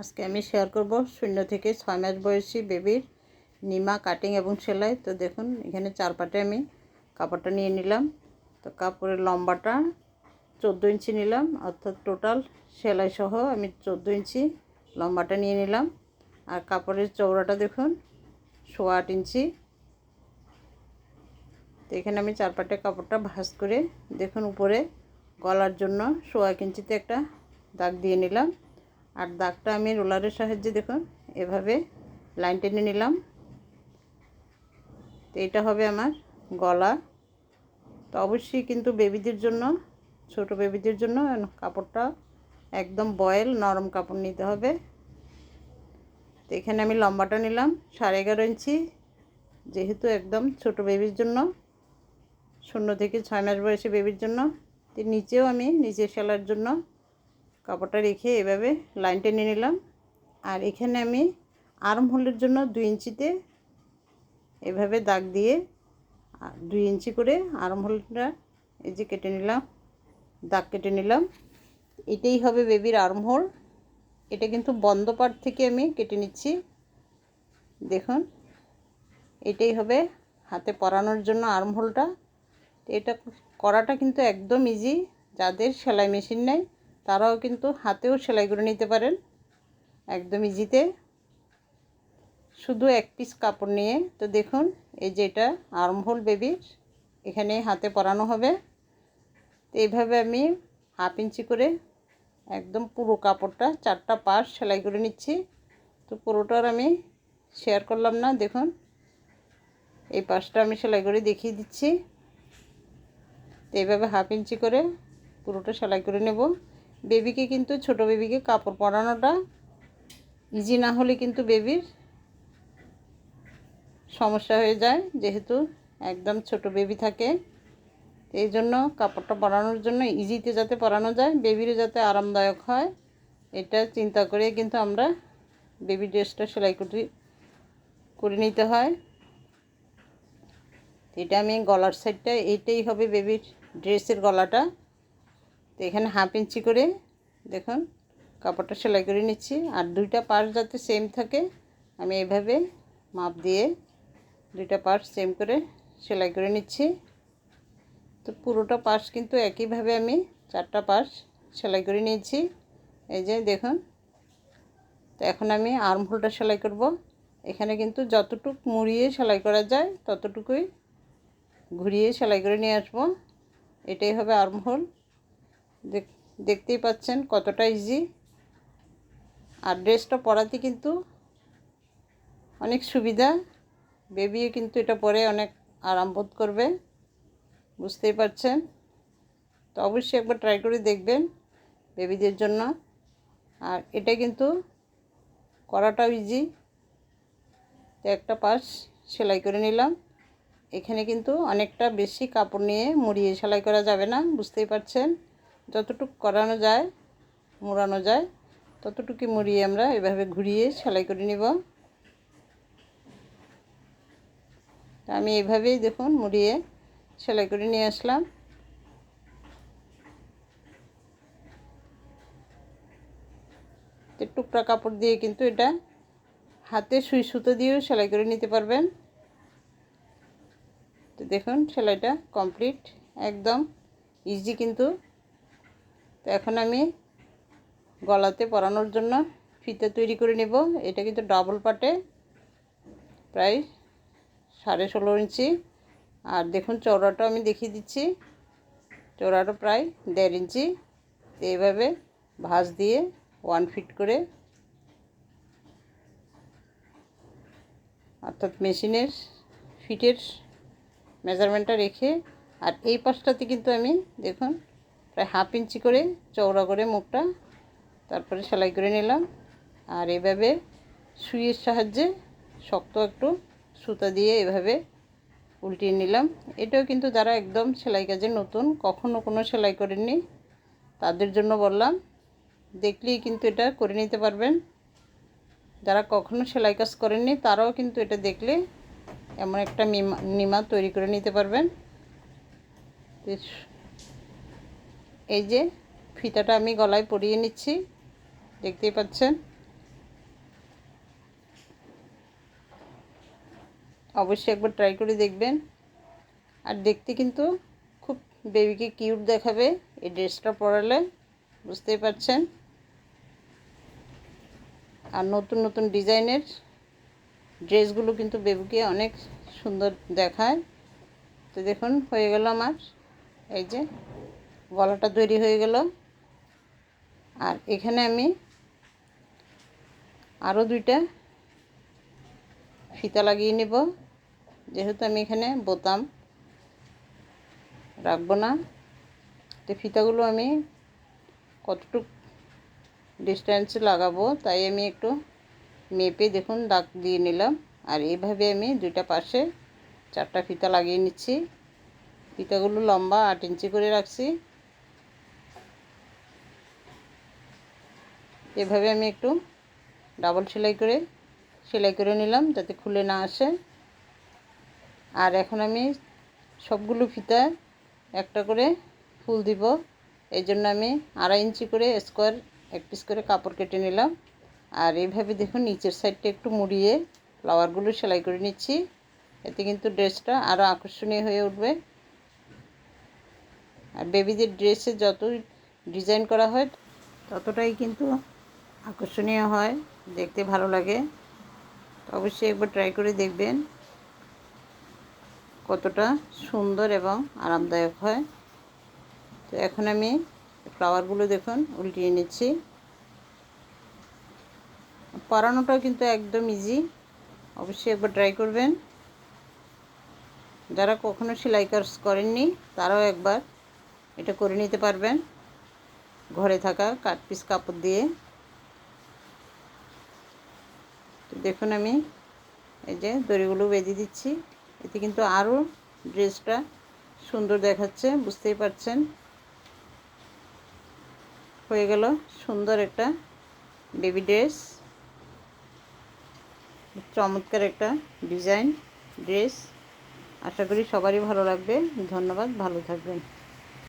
আজকে আমি শেয়ার করব শূন্য থেকে ছয় মাস বয়সী বেবির নিমা কাটিং এবং সেলাই। তো দেখুন, এখানে চার পাটে আমি কাপড়টা নিয়ে নিলাম। তো কাপড়ের লম্বাটা চোদ্দ ইঞ্চি নিলাম, অর্থাৎ টোটাল সেলাই সহ আমি চোদ্দ ইঞ্চি লম্বাটা নিয়ে নিলাম। আর কাপড়ের চৌড়াটা দেখুন, সোয়া আট ইঞ্চি। তো এখানে আমি চার পাটে কাপড়টা ভাঁজ করে, দেখুন উপরে গলার জন্য সোয়া ইঞ্চিতে একটা দাগ দিয়ে নিলাম। আর দাগটা আমি রোলারের সাহায্যে দেখুন, এভাবে লাইন টেনে নিলাম। তো এটা হবে আমার গলা। তো অবশ্যই কিন্তু বেবিদের জন্য, ছোট বেবিদের জন্য কাপড়টা একদম বয়েল, নরম কাপড় নিতে হবে। তো এখানে আমি লম্বাটা নিলাম, সাড়ে এগারো ইঞ্চি, যেহেতু একদম ছোট বেবির জন্য, শূন্য থেকে ছয় মাস বয়সী বেবির জন্য। তো নিচেও আমি নিচে সেলার জন্য কাপড়টা রেখে এভাবে লাইন টেনে নিলাম। আর এখানে আমি আর্ম হোলের জন্য দুই ইঞ্চিতে এভাবে দাগ দিয়ে দুই ইঞ্চি করে আর্ম হোলটা এই যে কেটে নিলাম, দাগ কেটে নিলাম। এটাই হবে বেবির আর্ম হোল। এটা কিন্তু বন্ধ পাট থেকে আমি কেটে নিচ্ছি। দেখুন, এটাই হবে হাতে পরানোর জন্য আর্ম হোলটা। এটা করাটা কিন্তু একদম ইজি যাদের সেলাই মেশিন নেই। তারাও কিন্তু হাতেও সেলাই করে নিতে পারেন। একদম ইজিতে শুধু এক পিস কাপড় নিয়ে, তো দেখুন, এই যে এটা আর্মহোল বেবির এখানে হাতে পরানো হবে। তো এইভাবে আমি হাফ ইঞ্চি করে একদম পুরো কাপড়টা, চারটা পাশ সেলাই করে নিচ্ছি। তো পুরোটার আমি শেয়ার করলাম না, দেখুন। এই পাশটা আমি সেলাই করে দেখিয়ে দিচ্ছি। তো এইভাবে হাফ ইঞ্চি করে পুরোটা সেলাই করে নেব। বেবিকে কিন্তু, ছোট বেবিকে কাপড় পরানোটা ইজি না হলে কিন্তু বেবির সমস্যা হয়ে যায়, যেহেতু একদম ছোট বেবি থাকে। এই জন্য কাপড়টা পরানোর জন্য ইজিতে যাতে পরানো যায়, বেবিরও যাতে আরামদায়ক হয়, এটা চিন্তা করে কিন্তু আমরা বেবি ড্রেসটা সেলাই করি করে নিতে হয়। এটা আমি গলার সাইডটা এইটাই হবে বেবির ড্রেসের গলাটা। তো এখানে হাফ ইঞ্চি করে দেখুন, কাপড়টা সেলাই করে নিচ্ছি। আর দুইটা পাশ যাতে সেম থাকে, আমি এভাবে মাপ দিয়ে দুইটা পাশ সেম করে সেলাই করে নিচ্ছি। তো পুরোটা পাশ কিন্তু একইভাবে আমি চারটা পাশ সেলাই করে নিয়েছি। এই যে দেখুন, তো এখন আমি আর্মহোলটা সেলাই করব। এখানে কিন্তু যতটুক মুড়িয়ে সেলাই করা যায়, ততটুকুই ঘুরিয়ে সেলাই করে নিয়ে আসব। এটাই হবে আর্মহোল দেখতেই পাচ্ছেন কতটা ইজি আর ড্রেসটা পরাতে কিন্তু অনেক সুবিধা। বেবিও কিন্তু এটা পরে অনেক আরাম বোধ করবে, বুঝতেই পারছেন। তো অবশ্যই একবার ট্রাই করে দেখবেন বেবিদের জন্য। আর এটা কিন্তু করাটাও ইজি তো একটা পাশ সেলাই করে নিলাম। এখানে কিন্তু অনেকটা বেশি কাপড় নিয়ে মুড়িয়ে সেলাই করা যাবে না, বুঝতেই পারছেন। যতটুকু করানো যায়, মোড়ানো যায় ততটুকু মুড়িয়ে আমরা এভাবে ঘুরিয়ে সেলাই করে নিব। আমি এভাবেই দেখুন মুড়িয়ে সেলাই করে নিয়ে আসলাম। টুকরা কাপড় দিয়ে কিন্তু এটা হাতে সুই সুতো দিয়েও সেলাই করে নিতে পারবেন। তো দেখুন সেলাইটা কমপ্লিট, একদম ইজি কিন্তু তো এখন আমি গলাতে পরানোর জন্য ফিতে তৈরি করে নেব। এটা কিন্তু ডাবল পাটে, প্রায় সাড়ে ষোলো ইঞ্চি। আর দেখুন চৌড়াটা আমি দেখিয়ে দিচ্ছি। চৌড়াটা প্রায় দেড় ইঞ্চি। এইভাবে ভাঁজ দিয়ে ওয়ান ফিট করে অর্থাৎ মেশিনের ফিটের মেজারমেন্টটা রেখে, আর এই পাশটাতে কিন্তু আমি দেখুন প্রায় হাফ ইঞ্চি করে চৌড়া করে মুখটা তারপরে সেলাই করে নিলাম। আর এভাবে সুইয়ের সাহায্যে শক্ত একটু সুতা দিয়ে এভাবে উল্টিয়ে নিলাম। এটাও কিন্তু যারা একদম সেলাই কাজে নতুন কখনও কোনো সেলাই করেননি, তাদের জন্য বললাম, দেখলেই কিন্তু এটা করে নিতে পারবেন। যারা কখনো সেলাই কাজ করেননি, তারাও কিন্তু এটা দেখলে এমন একটা নিমা তৈরি করে নিতে পারবেন। এই যে ফিতাটা আমি গলায় পরিয়ে নিচ্ছি, দেখতেই পাচ্ছেন? অবশ্যই একবার ট্রাই করে দেখবেন। আর দেখতে কিন্তু খুব বেবিকে কিউট দেখাবে এই ড্রেসটা পরালে, বুঝতেই পারছেন আর নতুন নতুন ডিজাইনের ড্রেসগুলো কিন্তু বেবুকে অনেক সুন্দর দেখায়। তো দেখুন, হয়ে গেল আমার, এই যে গলাটা তৈরি হয়ে গেল। আর এখানে আমি আরও দুইটা ফিতা লাগিয়ে নেব। যেহেতু আমি এখানে বোতাম রাখব না, তো ফিতাগুলো আমি কতটুক ডিস্ট্যান্সে লাগাবো তাই আমি একটু মেপে দেখুন দাগ দিয়ে নিলাম। আর এইভাবে আমি দুইটা পাশে চারটা ফিতা লাগিয়ে নিচ্ছি। ফিতাগুলো লম্বা আট ইঞ্চি করে রাখছি। এভাবে আমি একটু ডাবল সেলাই করে সেলাই করে নিলাম যাতে খুলে না আসে। আর এখন আমি সবগুলো ফিতা একটা করে ফুল দিব। এই জন্য আমি আড়াই ইঞ্চি করে স্কোয়ার, এক পিস করে কাপড় কেটে নিলাম। আর এইভাবে দেখুন নিচের সাইডটা একটু মুড়িয়ে ফ্লাওয়ারগুলো সেলাই করে নিচ্ছি। এতে কিন্তু ড্রেসটা আরও আকর্ষণীয় হয়ে উঠবে। আর বেবিদের ড্রেসে যতই ডিজাইন করা হয় ততটাই কিন্তু আকর্ষণীয় হয়, দেখতে ভালো লাগে। তো অবশ্যই একবার ট্রাই করে দেখবেন কতটা সুন্দর এবং আরামদায়ক হয়। তো এখন আমি ফ্লাওয়ারগুলো দেখুন, উল্টিয়ে নিচ্ছি। পরানোটাও কিন্তু একদম ইজি অবশ্যই একবার ট্রাই করবেন। যারা কখনো সেলাই কাজ করেননি, তারাও একবার এটা করে নিতে পারবেন। ঘরে থাকা কাট পিস কাপড় দিয়ে তো দেখুন আমি, এই যে দড়িগুলো বেঁধে দিচ্ছি। এতে কিন্তু আরও ড্রেসটা সুন্দর দেখাচ্ছে, বুঝতেই পারছেন? হয়ে গেল সুন্দর একটা বেবি ড্রেস। চমৎকার একটা ডিজাইন ড্রেস। আশা করি সবারই ভালো লাগবে। ধন্যবাদ, ভালো থাকবেন।